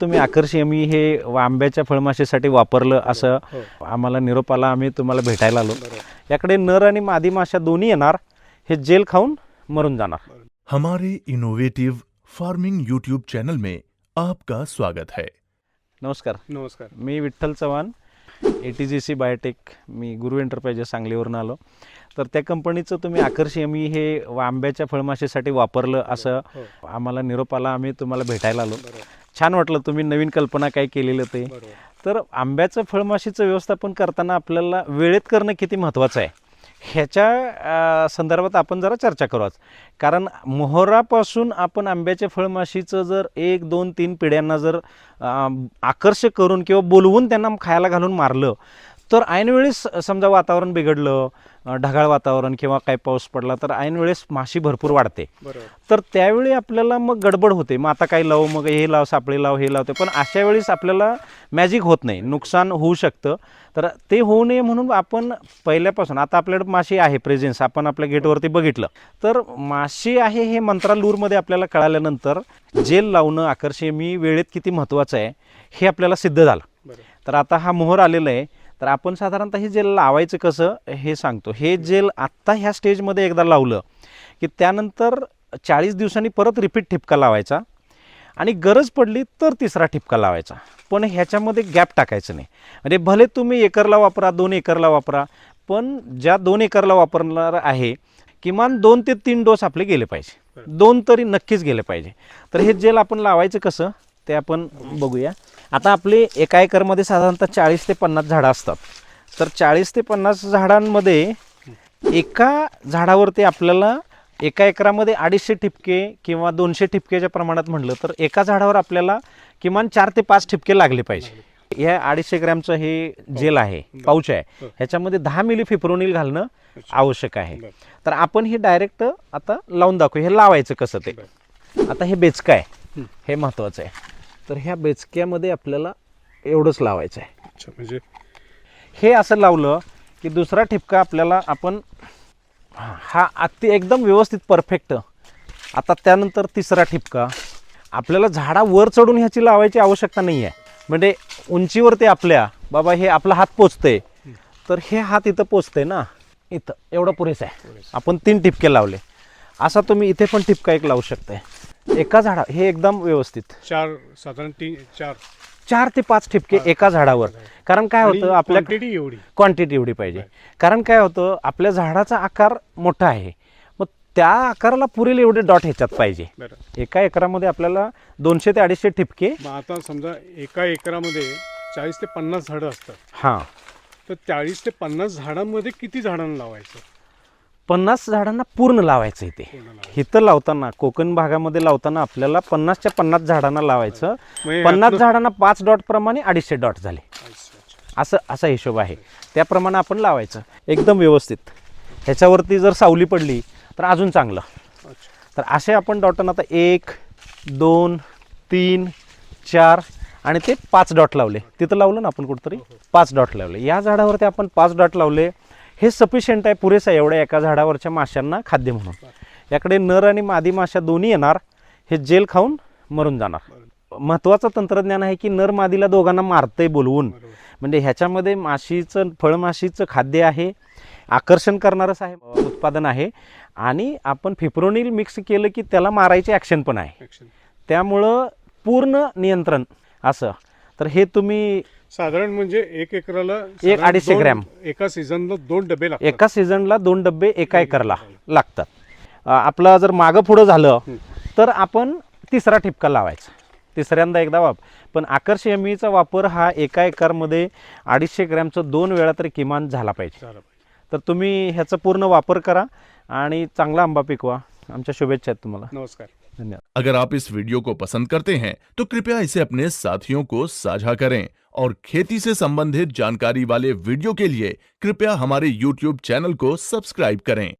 तुम्ही आकर्षी आम्ही हे आंब्याच्या फळमाशीसाठी वापरलं असं. हो. आम्हाला निरोप आला आम्ही तुम्हाला भेटायला आलो. याकडे नर आणि मादी माशा दोन्ही येणार. हे जेल खाऊन मरून जाणार. हमारे इनोवेटिव फार्मिंग यूट्यूब चैनल में आपका स्वागत है। नमस्कार. नमस्कार. मी Vitthal Chavan A T G C biotech me Guru enterprises सांगलीवरून आलो. तर त्या कंपनीचं तुम्ही आकर्षी आम्ही हे आंब्याच्या फळमाशीसाठी वापरलं असं. हो. आम्हाला निरोप आला आम्ही तुम्हाला भेटायला आलो. छान वाटलं तुम्ही नवीन कल्पना काय केलेलं ते. तर आंब्याचं फळमाशीचं व्यवस्थापन करताना आपल्याला वेळेत करणं किती महत्त्वाचं आहे? ह्याच्या संदर्भात आपण जरा चर्चा करू आज. कारण मोहरापासून आपण आंब्याच्या फळमाशीचं जर एक दोन तीन पिढ्यांना जर आकर्षक करून किंवा बोलवून त्यांना खायला घालून मारलं तर ऐनवेळेस समजा वातावरण बिघडलं ढगाळ वातावरण किंवा काही पाऊस पडला तर ऐनवेळेस माशी भरपूर वाढते. तर त्यावेळी आपल्याला मग गडबड होते. मग आता काय लावू मग हे लाव सापळे लाव हे लावते. पण अशा वेळेस आपल्याला मॅजिक होत नाही. नुकसान होऊ शकतं. तर ते होऊ नये म्हणून आपण पहिल्यापासून आता आपल्याकडे माशी आहे प्रेझेन्स आपण आपल्या गेटवरती बघितलं. तर माशी आहे हे मंत्रालूरमध्ये आपल्याला कळाल्यानंतर जेल लावणं आकर्षे मी वेळेत किती महत्त्वाचं आहे हे आपल्याला सिद्ध झालं. तर आता हा मोहर आलेला आहे. तर आपण साधारणतः हे जेल लावायचं कसं हे सांगतो. हे जेल आत्ता ह्या स्टेजमध्ये एकदा लावलं की त्यानंतर चाळीस दिवसांनी परत रिपीट ठिपका लावायचा आणि गरज पडली तर तिसरा ठिपका लावायचा. पण ह्याच्यामध्ये गॅप टाकायचं नाही. म्हणजे भले तुम्ही एकरला वापरा दोन एकरला वापरा पण ज्या दोन एकरला वापरणार आहे किमान दोन ते तीन डोस आपले गेले पाहिजे. दोन तरी नक्कीच गेले पाहिजे. तर हे जेल आपण लावायचं कसं? ते आपण बघूया. आता आपले एका एकरमध्ये साधारणतः चाळीस ते पन्नास झाडं असतात. तर चाळीस ते पन्नास झाडांमध्ये एका झाडावरती आपल्याला एका एकरामध्ये अडीचशे ठिपके किंवा दोनशे ठिपकेच्या प्रमाणात म्हटलं तर एका झाडावर आपल्याला किमान चार ते पाच ठिपके लागले पाहिजे. या अडीचशे ग्रॅमचं हे जेल आहे पाऊच आहे. ह्याच्यामध्ये दहा मिली फिप्रोनिल घालणं आवश्यक आहे. तर आपण हे डायरेक्ट आता लावून दाखवू. हे लावायचं कसं ते? आता हे बेचकं आहे. हे. महत्त्वाचं आहे. तर ह्या बेचक्यामध्ये आपल्याला एवढंच लावायचं आहे. अच्छा म्हणजे हे असं लावलं की दुसरा ठिपका आपल्याला आपण हा अति एकदम व्यवस्थित परफेक्ट. आता त्यानंतर तिसरा ठिपका. आपल्याला झाडा वर चढून ह्याची लावायची आवश्यकता नाही आहे. म्हणजे उंचीवरती आपल्या बाबा हे आपला हात पोचते तर हे हात इथं पोचते ना. इथं एवढं पुरेसं आहे. आपण तीन ठिपके लावले. असा तुम्ही इथे पण ठिपका एक लावू शकताय. एका झाडा हे एकदम व्यवस्थित. चार साधारण तीन चार. चार ते पाच ठिपके एका झाडावर. कारण काय होतं आपल्या क्वांटिटी एवढी. क्वांटिटी एवढी पाहिजे. कारण काय होतं आपल्या झाडाचा आकार मोठा आहे. मग त्या आकाराला पुरेल एवढे डॉट ह्याच्यात पाहिजे. एका एकरामध्ये आपल्याला दोनशे ते अडीचशे ठिपके आता समजा एका एकरामध्ये चाळीस ते पन्नास झाडं असतात. हां. तर चाळीस ते पन्नास झाडांमध्ये किती झाडांना लावायचं? पन्नास झाडांना पूर्ण लावायचं इथे पूर्ण लावायचं. इथं लावताना कोकण भागामध्ये लावताना आपल्याला पन्नासच्या पन्नास झाडांना लावायचं. पन्नास झाडांना पाच डॉट प्रमाणे अडीचशे डॉट झाले. असं असा हिशोब आहे. त्याप्रमाणे आपण लावायचं. एकदम व्यवस्थित. ह्याच्यावरती जर सावली पडली तर अजून चांगलं. तर असे आपण डॉटन आता एक दोन तीन चार आणि ते पाच डॉट लावले. तिथं लावलं ना आपण कुठंतरी? पाच डॉट लावले. या झाडावरती आपण पाच डॉट लावले. हे सफिशियंट आहे पुरेसं आहे एवढ्या एका झाडावरच्या माशांना खाद्य म्हणून. याकडे नर आणि मादी माशा दोन्ही येणार हे जेल खाऊन मरून जाणार. महत्त्वाचं तंत्रज्ञान आहे की नर मादीला दोघांना मारतंय बोलवून. म्हणजे ह्याच्यामध्ये माशीचं फळमाशीचं खाद्य आहे आकर्षण करणारंच आहे उत्पादन आहे. आणि आपण फिप्रोनिल मिक्स केलं की त्याला मारायची ॲक्शन पण आहे. त्यामुळं पूर्ण नियंत्रण असं. तर हे तुम्ही साधारण म्हणजे एक एकराला एक अडीचशे ग्रॅम. एका सीझनला दोन डबे लागतात. एका सीझनला दोन डबे एका एकरला लागतात. आपलं जर मागं पुढं झालं तर आपण तिसरा ठिपका लावायचा. तिसऱ्यांदा एकदा वाप पण आकर्ष एमीचा वापर हा एका एकरमध्ये अडीचशे ग्रॅमचं दोन वेळा तरी किमान झाला पाहिजे. तर तुम्ही ह्याचा पूर्ण वापर करा आणि चांगला आंबा पिकवा. आमच्या शुभेच्छा आहेत तुम्हाला. नमस्कार. अगर आप इस वीडियो को पसंद करते हैं तो कृपया इसे अपने साथियों को साझा करें। और खेती से संबंधित जानकारी वाले वीडियो के लिए कृपया हमारे YouTube चैनल को सब्सक्राइब करें।